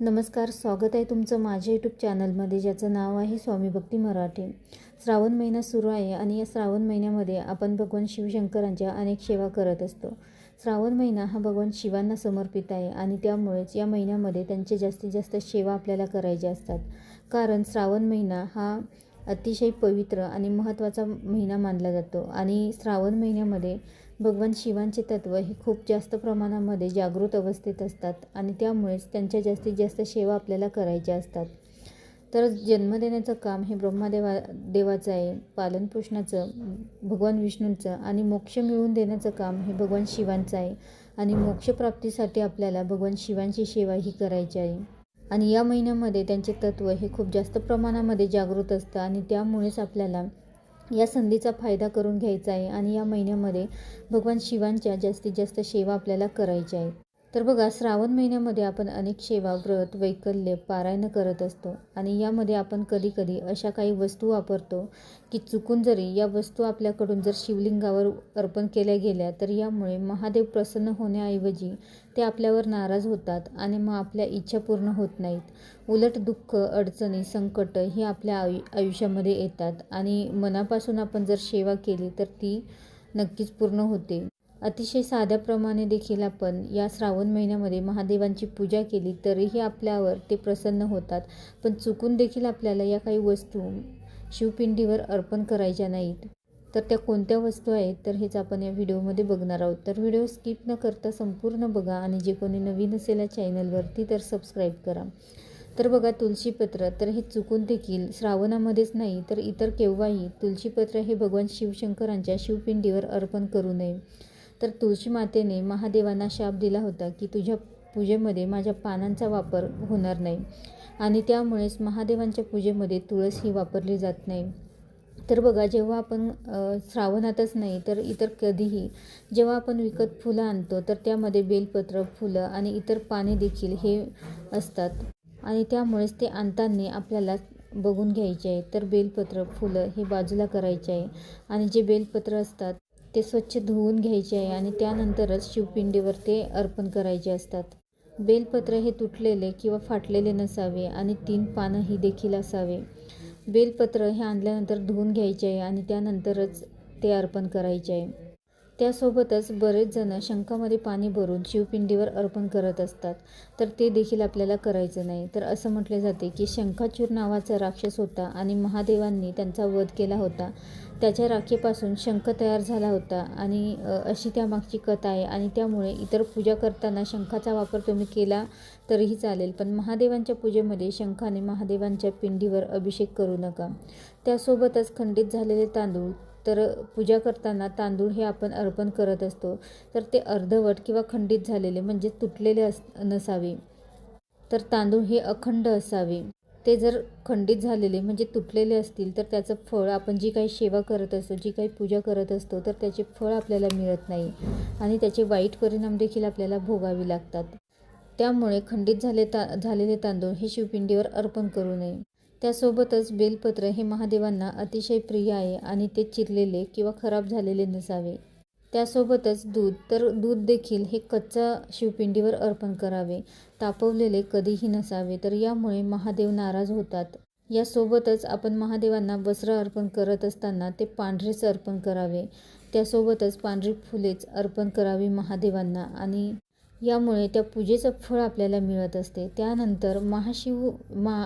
नमस्कार स्वागत आहे तुमचं माझ्या यूट्यूब चॅनलमध्ये ज्याचं नाव आहे स्वामी भक्ती मराठी. श्रावण महिना सुरू आहे आणि या श्रावण महिन्यामध्ये आपण भगवान शिवशंकरांच्या अनेक सेवा करत असतो. श्रावण महिना हा भगवान शिवांना समर्पित आहे आणि त्यामुळेच या महिन्यामध्ये त्यांचे जास्तीत जास्त सेवा आपल्याला करायच्या असतात. कारण श्रावण महिना हा अतिशय पवित्र आणि महत्त्वाचा महिना मानला जातो आणि श्रावण महिन्यामध्ये भगवान शिवांचे तत्त्व हे खूप जास्त प्रमाणामध्ये जागृत अवस्थेत असतात आणि त्यामुळेच त्यांच्या जास्तीत जास्त सेवा आपल्याला करायच्या असतात. तर जन्म देण्याचं काम हे ब्रह्मादेवा देवाचं आहे पालनपोषणाचं भगवान विष्णूंचं आणि मोक्ष मिळवून देण्याचं काम हे भगवान शिवांचं आहे आणि मोक्षप्राप्तीसाठी आपल्याला भगवान शिवांची सेवा ही करायची आहे. आणि या महिन्यामध्ये त्यांचे तत्त्व हे खूप जास्त प्रमाणामध्ये जागृत असतं आणि त्यामुळेच आपल्याला या संधीचा फायदा करून घ्यायचा आहे आणि या महिन्यामध्ये भगवान शिवांच्या जास्तीत जास्त सेवा आपल्याला करायच्या आहेत. तर बघा श्रावण महिन्यामध्ये आपण अनेक सेवा व्रत वैकल्य पारायण करत असतो. आणि यामध्ये आपण कधीकधी अशा काही वस्तू वापरतो की चुकून जरी या वस्तू आपल्याकडून जर शिवलिंगावर अर्पण केल्या गेल्या तर यामुळे महादेव प्रसन्न होण्याऐवजी ते आपल्यावर नाराज होतात आणि मग आपल्या इच्छा पूर्ण होत नाहीत. उलट दुःख अडचणी संकट ही आपल्या आयु आयुष्यामध्ये येतात. आणि मनापासून आपण जर सेवा केली तर ती नक्कीच पूर्ण होते. अतिशय साध्याप्रमाणे देखील आपण या श्रावण महिन्यामध्ये महादेवांची पूजा केली तरीही आपल्यावर ते प्रसन्न होतात. पण चुकून देखील आपल्याला या काही वस्तू शिवपिंडीवर अर्पण करायच्या नाहीत. तर त्या कोणत्या वस्तू आहेत तर हेच आपण या व्हिडिओमध्ये बघणार आहोत. तर व्हिडिओ स्किप न करता संपूर्ण बघा आणि जे कोणी नवीन असेल या चॅनलवरती तर सबस्क्राईब करा. तर बघा तुळशीपत्र तर हे चुकून देखील श्रावणामध्येच नाही तर इतर केव्हाही तुळशीपत्र हे भगवान शिवशंकरांच्या शिवपिंडीवर अर्पण करू नये. तर तुळशी मातेने महादेवांना शाप दिला होता की तुझ्या पूजेमध्ये माझ्या पानांचा वापर होणार नाही. आणि त्यामुळेच महादेवांच्या पूजेमध्ये तुळस ही वापरली जात नाही. तर बघा जेव्हा आपण श्रावणातच नाही तर इतर कधीही जेव्हा आपण विकत फुलं आणतो तर त्यामध्ये बेलपत्र फुलं आणि इतर पाने देखील हे असतात. आणि त्यामुळेच ते आणताना आपल्याला बघून घ्यायचे आहे. तर बेलपत्र फुलं हे बाजूला करायचे आहे. आणि जे बेलपत्र असतात ते स्वच्छ धुवून घ्यायचे आहे आणि त्यानंतरच शिवपिंडीवर ते अर्पण करायचे असतात. बेलपत्र हे तुटलेले किंवा फाटलेले नसावे आणि तीन पानंही देखील असावे. बेलपत्र हे आणल्यानंतर धुवून घ्यायचे आहे आणि त्यानंतरच ते अर्पण करायचे आहे. त्यासोबतच बरेच जण शंखामध्ये पाणी भरून शिवपिंडीवर अर्पण करत असतात. तर ते देखील आपल्याला करायचं नाही. तर असं म्हटले जाते की शंखाचूर नावाचा राक्षस होता आणि महादेवांनी त्यांचा वध केला होता. त्याच्या राखेपासून शंख तयार झाला होता आणि अशी त्यामागची कथा आहे आणि त्यामुळे इतर पूजा करताना शंखाचा वापर तुम्ही केला तरीही चालेल. पण महादेवांच्या पूजेमध्ये शंखाने महादेवांच्या पिंडीवर अभिषेक करू नका. त्यासोबतच खंडित झालेले तांदूळ तर पूजा करताना तांदूळ हे आपण अर्पण करत असतो. तर ते अर्धवट किंवा खंडित झालेले म्हणजे तुटलेले अस नसावे. तर तांदूळ हे अखंड असावे. ते जर खंडित झालेले म्हणजे तुटलेले असतील तर त्याचं फळ आपण जी काही सेवा करत असतो जी काही पूजा करत असतो तर त्याचे फळ आपल्याला मिळत नाही. आणि त्याचे वाईट परिणाम देखील आपल्याला भोगावे लागतात. त्यामुळे खंडित झाले ता झालेले तांदूळ हे शिवपिंडीवर अर्पण करू नये. त्यासोबतच बेलपत्र हे महादेवांना अतिशय प्रिय आहे आणि ते चिरलेले किंवा खराब झालेले नसावे. त्यासोबतच दूध तर दूध देखील हे कच्चा शिवपिंडीवर अर्पण करावे. तापवलेले कधीही नसावे तर यामुळे महादेव नाराज होतात. यासोबतच आपण महादेवांना वस्त्र अर्पण करत असताना ते पांढरेच अर्पण करावे. त्यासोबतच पांढरी फुलेच अर्पण करावी महादेवांना आणि यामुळे त्या पूजेचं फळ आपल्याला मिळत असते. त्यानंतर महाशिव मा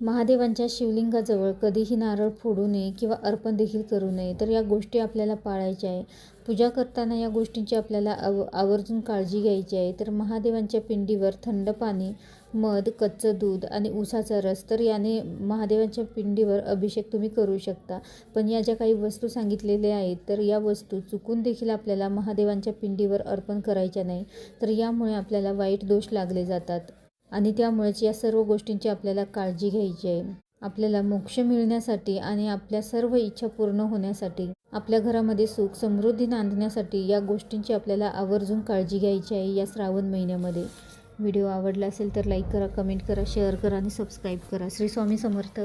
महादेवांच्या शिवलिंगाजवळ कधीही नारळ फोडू नये किंवा अर्पण देखील करू नये तर या गोष्टी आपल्याला पाळायच्या आहे पूजा करताना या गोष्टींची आपल्याला आव आवर्जून काळजी घ्यायची आहे. तर महादेवांच्या पिंडीवर थंड पाणी मध कच्चं दूध आणि उसाचा रस तर याने महादेवांच्या पिंडीवर अभिषेक तुम्ही करू शकता. पण या ज्या काही वस्तू सांगितलेल्या आहेत तर या वस्तू चुकून देखील आपल्याला महादेवांच्या पिंडीवर अर्पण करायच्या नाही तर यामुळे आपल्याला वाईट दोष लागले जातात. आणि त्यामुळेच या सर्व गोष्टींची आपल्याला काळजी घ्यायची आहे. आपल्याला मोक्ष मिळण्यासाठी आणि आपल्या सर्व इच्छा पूर्ण होण्यासाठी आपल्या घरामध्ये सुख समृद्धी नांदण्यासाठी या गोष्टींची आपल्याला आवर्जून काळजी घ्यायची आहे या श्रावण महिन्यामध्ये. व्हिडिओ आवडला असेल तर लाईक करा कमेंट करा शेअर करा आणि सबस्क्राईब करा. श्री स्वामी समर्थ.